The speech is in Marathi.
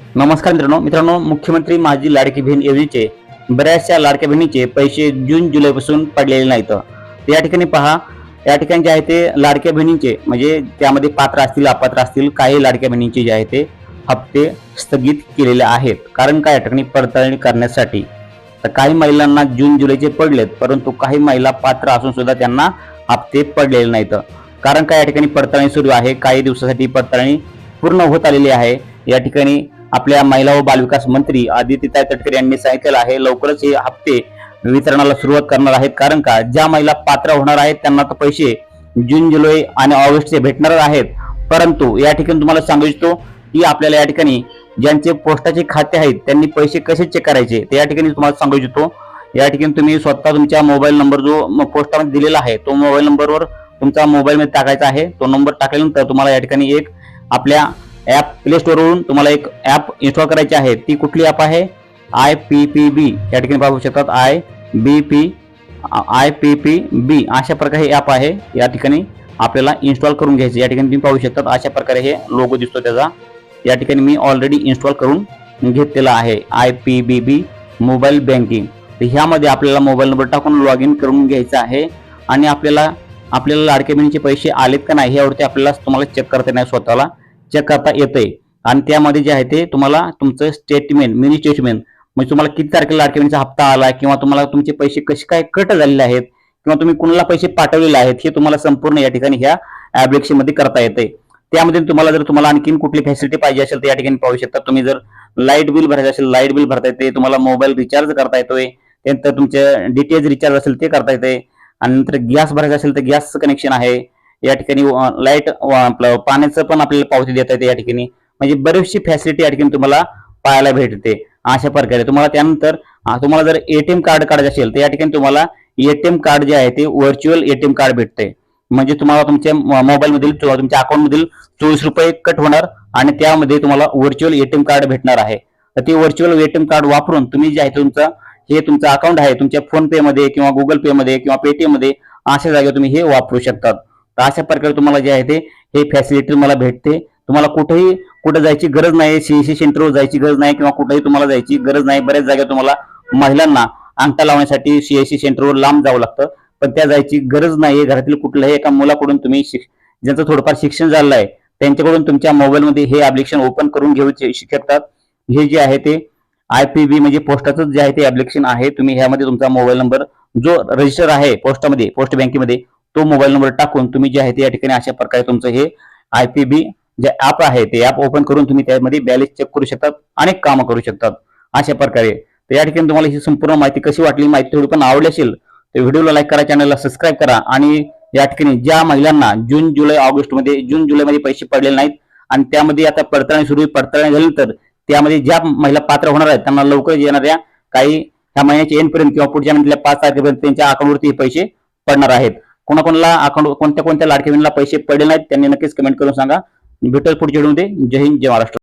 नमस्कार मित्रांनो. मित्रांनो मुख्यमंत्री माझी लाडकी बहीण योजनेचे बऱ्याचशा लाडक्या बहिणीचे पैसे जून जुलैपासून पडलेले नाहीत. या ठिकाणी पहा या ठिकाणी जे आहे ते लाडक्या बहिणींचे म्हणजे त्यामध्ये पात्र असतील अपात्र असतील काही लाडक्या बहिणींचे जे आहे ते हप्ते स्थगित केलेले आहेत. कारण काय या ठिकाणी पडताळणी करण्यासाठी. तर काही महिलांना जून जुलैचे पडलेत परंतु काही महिला पात्र असून सुद्धा त्यांना हप्ते पडलेले नाहीत. कारण काय या ठिकाणी पडताळणी सुरू आहे. काही दिवसासाठी पडताळणी पूर्ण होत आलेली आहे. या ठिकाणी आपल्या महिला व बालविकास मंत्री आदित्यताई तटकरे यांनी सांगितलेलं आहे लवकरच हे हप्ते वितरणाला सुरुवात करणार आहेत. कारण का? ज्या महिला पात्र होणार आहेत त्यांना तर पैसे जून जुलै आणि ऑगस्टचे भेटणार आहेत. परंतु या ठिकाणी तुम्हाला सांगू इच्छितो की आपल्याला या ठिकाणी ज्यांचे पोस्टाचे खाते आहेत त्यांनी पैसे कसे चेक करायचे? ते या ठिकाणी तुम्हाला सांगू इच्छितो. या ठिकाणी तुम्ही स्वतः तुमच्या मोबाईल नंबर जो पोस्टामध्ये दिलेला आहे तो मोबाईल नंबरवर तुमचा मोबाईलमध्ये टाकायचा आहे. तो नंबर टाकल्यानंतर तुम्हाला या ठिकाणी एक आपल्या ॲप प्ले स्टोरवरून तुम्हाला एक ॲप इन्स्टॉल करायची आहे. ती कुठली ॲप आहे? आय पी पी बी या ठिकाणी पाहू शकतात I B P I P P B अशा प्रकारे हे ॲप आहे. या ठिकाणी आपल्याला इन्स्टॉल करून घ्यायचे या ठिकाणी तुम्ही पाहू शकतात अशा प्रकारे हे लोगो दिसतो त्याचा. या ठिकाणी मी ऑलरेडी इन्स्टॉल करून घेतलेला आहे. I P B B mobile banking तर ह्यामध्ये आपल्याला मोबाईल नंबर टाकून लॉग इन करून घ्यायचं आहे. आणि आपल्याला आपल्याला लाडके बहिणीचे पैसे आलेत का नाही यावरती आपल्याला तुम्हाला चेक करता नाही स्वतःला. चेक करता येतंय. आणि त्यामध्ये जे आहे ते तुम्हाला तुमचं स्टेटमेंट मिनी स्टेटमेंट म्हणजे तुम्हाला किती तारखेला लाडक्या हप्ता आला किंवा तुम्हाला तुमचे पैसे कसे काय कट झालेले आहेत किंवा तुम्ही कुणाला पैसे पाठवलेले आहेत हे तुम्हाला संपूर्ण या ठिकाणी ह्या ऍप्लिकेशनमध्ये करता येते त्यामध्ये तुम्हाला जर तुम्हाला आणखीन कुठली फॅसिलिटी पाहिजे असेल तर या ठिकाणी पाहू शकता. तुम्ही जर लाइट बिल भरायचं असेल लाइट बिल भरता येते तुम्हाला मोबाईल रिचार्ज करता येतोय. त्यानंतर तुमचे डीटीएच रिचार्ज असेल ते करता येते आणि नंतर गॅस भरायचा असेल तर गॅसचं कनेक्शन आहे. या ठिकाणी लाइट आपलं पाण्याचं पण आपल्याला पावती देता येते या ठिकाणी. म्हणजे बरीचशी फॅसिलिटी या ठिकाणी तुम्हाला पाहायला भेटते. अशा प्रकारे तुम्हाला त्यानंतर तुम्हाला जर एटीएम कार्ड काढायचं असेल तर या ठिकाणी तुम्हाला एटीएम कार्ड जे आहे ते व्हर्च्युअल एटीएम कार्ड भेटते म्हणजे तुम्हाला तुमच्या मोबाईल मधील तुमच्या अकाउंट मधील चोवीस रुपये कट होणार आणि त्यामध्ये तुम्हाला व्हर्च्युअल एटीएम कार्ड भेटणार आहे. तर ते व्हर्च्युअल एटीएम कार्ड वापरून तुम्ही जे आहे तुमचं हे तुमचं अकाउंट आहे तुमच्या फोन पे मध्ये किंवा गुगल पे मध्ये किंवा पेटीएममध्ये अशा जागेवर तुम्ही हे वापरू शकतात. तर अशा प्रकारे तुम्हाला जे आहे ते हे फॅसिलिटी तुम्हाला भेटते. तुम्हाला कुठेही कुठे जायची गरज नाही सीएससी सेंटरवर जायची गरज नाही किंवा कुठेही तुम्हाला जायची गरज नाही. बऱ्याच जागा तुम्हाला महिलांना अंगठा लावण्यासाठी सीएससी सेंटरवर लांब जावं लागतं. पण त्या जायची गरज नाही घरातील कुठल्याही एका मुलाकडून तुम्ही ज्यांचं थोडंफार शिक्षण झालं आहे त्यांच्याकडून तुमच्या मोबाईलमध्ये हे ऍप्लिकेशन ओपन करून घेऊ शकतात. हे जे आहे ते आय पी बी म्हणजे पोस्टाचं जे आहे ते ऍप्लिकेशन आहे. तुम्ही ह्यामध्ये तुमचा मोबाईल नंबर जो रजिस्टर आहे पोस्टामध्ये पोस्ट बँकेमध्ये तो मोबाईल नंबर टाकून तुम्ही जे आहे ते या ठिकाणी अशा प्रकारे तुमचं हे I P B J app आहे ते ऍप ओपन करून तुम्ही त्यामध्ये बॅलेन्स चेक करू शकतात अनेक कामं करू शकतात. अशा प्रकारे. तर या ठिकाणी तुम्हाला ही संपूर्ण माहिती कशी वाटली माहिती थोडी पण आवडली असेल तर व्हिडिओला लाईक करा चॅनलला सबस्क्राईब करा आणि या ठिकाणी ज्या महिलांना जून जुलै ऑगस्टमध्ये जून जुलैमध्ये पैसे पडलेले नाहीत आणि त्यामध्ये आता पडताळणी सुरू पडताळणी पडताळणी झाल्यानंतर त्यामध्ये ज्या महिला पात्र होणार आहेत त्यांना लवकर येणाऱ्या काही ह्या महिन्याच्या एंडपर्यंत किंवा पुढच्या महिन्यातल्या पाच तारखेपर्यंत त्यांच्या अकाउंटवरती हे पैसे पडणार आहेत. कोणाकोणाला अकाउंट कोणत्या कोणत्या लाडक्या पैसे पडले नाहीत त्यांनी नक्कीच कमेंट करून सांगा. भेटेल पुढच्या व्हिडिओमध्ये. जय हिंद जय महाराष्ट्र.